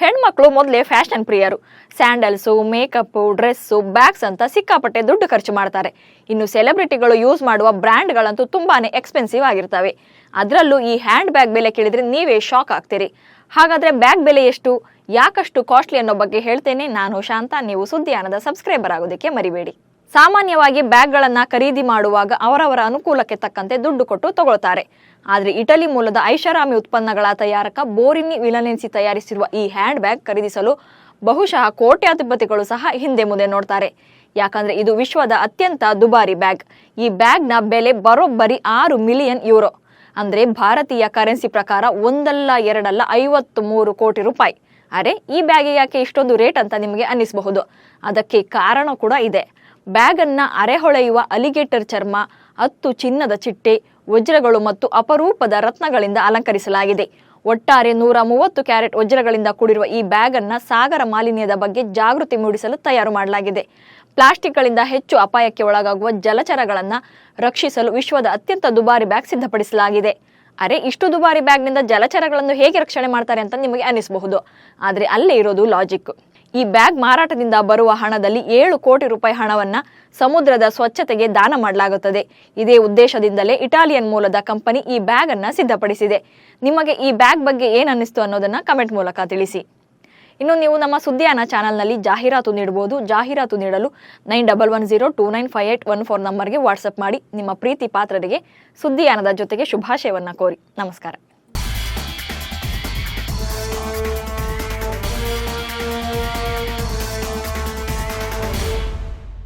ಹೆಣ್ಮಕ್ಳು ಮೊದಲೇ ಫ್ಯಾಷನ್ ಪ್ರಿಯರು. ಸ್ಯಾಂಡಲ್ಸು, ಮೇಕಪ್ಪು, ಡ್ರೆಸ್ಸು, ಬ್ಯಾಗ್ಸ್ ಅಂತ ಸಿಕ್ಕಾಪಟ್ಟೆ ದುಡ್ಡು ಖರ್ಚು ಮಾಡ್ತಾರೆ. ಇನ್ನು ಸೆಲೆಬ್ರಿಟಿಗಳು ಯೂಸ್ ಮಾಡುವ ಬ್ರ್ಯಾಂಡ್ಗಳಂತೂ ತುಂಬಾನೇ ಎಕ್ಸ್ಪೆನ್ಸಿವ್ ಆಗಿರ್ತವೆ. ಅದರಲ್ಲೂ ಈ ಹ್ಯಾಂಡ್ ಬ್ಯಾಗ್ ಬೆಲೆ ಕೇಳಿದ್ರೆ ನೀವೇ ಶಾಕ್ ಆಗ್ತೀರಿ. ಹಾಗಾದ್ರೆ ಬ್ಯಾಗ್ ಬೆಲೆ ಎಷ್ಟು? ಯಾಕಷ್ಟು ಕಾಸ್ಟ್ಲಿ ಅನ್ನೋ ಬಗ್ಗೆ ಹೇಳ್ತೇನೆ. ನಾನು ಶಾಂತ, ನೀವು ಸುದ್ದಿಯಾನದ ಸಬ್ಸ್ಕ್ರೈಬರ್ ಆಗೋದಕ್ಕೆ ಮರಿಬೇಡಿ. ಸಾಮಾನ್ಯವಾಗಿ ಬ್ಯಾಗ್ಗಳನ್ನ ಖರೀದಿ ಮಾಡುವಾಗ ಅವರವರ ಅನುಕೂಲಕ್ಕೆ ತಕ್ಕಂತೆ ದುಡ್ಡು ಕೊಟ್ಟು ತಗೊಳ್ತಾರೆ. ಆದರೆ ಇಟಲಿ ಮೂಲದ ಐಷಾರಾಮಿ ಉತ್ಪನ್ನಗಳ ತಯಾರಕ ಬೋರಿನಿ ವಿಲನೆನ್ಸಿ ತಯಾರಿಸಿರುವ ಈ ಹ್ಯಾಂಡ್ ಬ್ಯಾಗ್ ಖರೀದಿಸಲು ಬಹುಶಃ ಕೋಟ್ಯಾಧಿಪತಿಗಳು ಸಹ ಹಿಂದೆ ಮುಂದೆ ನೋಡ್ತಾರೆ. ಯಾಕಂದ್ರೆ ಇದು ವಿಶ್ವದ ಅತ್ಯಂತ ದುಬಾರಿ ಬ್ಯಾಗ್. ಈ ಬ್ಯಾಗ್ನ ಬೆಲೆ ಬರೋಬ್ಬರಿ ಆರು ಮಿಲಿಯನ್ ಯೂರೋ. ಅಂದ್ರೆ ಭಾರತೀಯ ಕರೆನ್ಸಿ ಪ್ರಕಾರ ಒಂದಲ್ಲ ಎರಡಲ್ಲ ಐವತ್ತು ಮೂರು ಕೋಟಿ ರೂಪಾಯಿ. ಅರೆ, ಈ ಬ್ಯಾಗಿಗೆ ಯಾಕೆ ಇಷ್ಟೊಂದು ರೇಟ್ ಅಂತ ನಿಮಗೆ ಅನ್ನಿಸಬಹುದು? ಅದಕ್ಕೆ ಕಾರಣ ಕೂಡ ಇದೆ. ಬ್ಯಾಗ್ ಅನ್ನ ಅರೆಹೊಳೆಯುವ ಅಲಿಗೇಟರ್ ಚರ್ಮ, ಹತ್ತು ಚಿನ್ನದ ಚಿಟ್ಟೆ, ವಜ್ರಗಳು ಮತ್ತು ಅಪರೂಪದ ರತ್ನಗಳಿಂದ ಅಲಂಕರಿಸಲಾಗಿದೆ. ಒಟ್ಟಾರೆ ನೂರ ಮೂವತ್ತು ಕ್ಯಾರೆಟ್ ವಜ್ರಗಳಿಂದ ಕೂಡಿರುವ ಈ ಬ್ಯಾಗ್ ಅನ್ನ ಸಾಗರ ಮಾಲಿನ್ಯದ ಬಗ್ಗೆ ಜಾಗೃತಿ ಮೂಡಿಸಲು ತಯಾರು ಮಾಡಲಾಗಿದೆ. ಪ್ಲಾಸ್ಟಿಕ್ಗಳಿಂದ ಹೆಚ್ಚು ಅಪಾಯಕ್ಕೆ ಒಳಗಾಗುವ ಜಲಚರಗಳನ್ನು ರಕ್ಷಿಸಲು ವಿಶ್ವದ ಅತ್ಯಂತ ದುಬಾರಿ ಬ್ಯಾಗ್ ಸಿದ್ಧಪಡಿಸಲಾಗಿದೆ. ಅರೆ, ಇಷ್ಟು ದುಬಾರಿ ಬ್ಯಾಗ್ನಿಂದ ಜಲಚರಗಳನ್ನು ಹೇಗೆ ರಕ್ಷಣೆ ಮಾಡ್ತಾರೆ ಅಂತ ನಿಮಗೆ ಅನಿಸಬಹುದು ಆದರೆ ಅಲ್ಲೇ ಇರೋದು ಲಾಜಿಕ್ ಈ ಬ್ಯಾಗ್ ಮಾರಾಟದಿಂದ ಬರುವ ಹಣದಲ್ಲಿ ಏಳು ಕೋಟಿ ರೂಪಾಯಿ ಹಣವನ್ನ ಸಮುದ್ರದ ಸ್ವಚ್ಛತೆಗೆ ದಾನ ಮಾಡಲಾಗುತ್ತದೆ. ಇದೇ ಉದ್ದೇಶದಿಂದಲೇ ಇಟಾಲಿಯನ್ ಮೂಲದ ಕಂಪನಿ ಈ ಬ್ಯಾಗ್ ಅನ್ನ ಸಿದ್ಧಪಡಿಸಿದೆ. ನಿಮಗೆ ಈ ಬ್ಯಾಗ್ ಬಗ್ಗೆ ಏನನ್ನಿಸ್ತು ಅನ್ನೋದನ್ನ ಕಮೆಂಟ್ ಮೂಲಕ ತಿಳಿಸಿ. ಇನ್ನು ನೀವು ನಮ್ಮ ಸುದ್ದಿಯಾನ ಚಾನಲ್ನಲ್ಲಿ ಜಾಹೀರಾತು ನೀಡಬಹುದು ಜಾಹೀರಾತು ನೀಡಲು nine double one zero two nine five eight one four ನಂಬರ್ಗೆ ವಾಟ್ಸಪ್ ಮಾಡಿ. ನಿಮ್ಮ ಪ್ರೀತಿ ಪಾತ್ರರಿಗೆ ಸುದ್ದಿಯಾನದ ಜೊತೆಗೆ ಶುಭಾಶಯವನ್ನ ಕೋರಿ. ನಮಸ್ಕಾರ.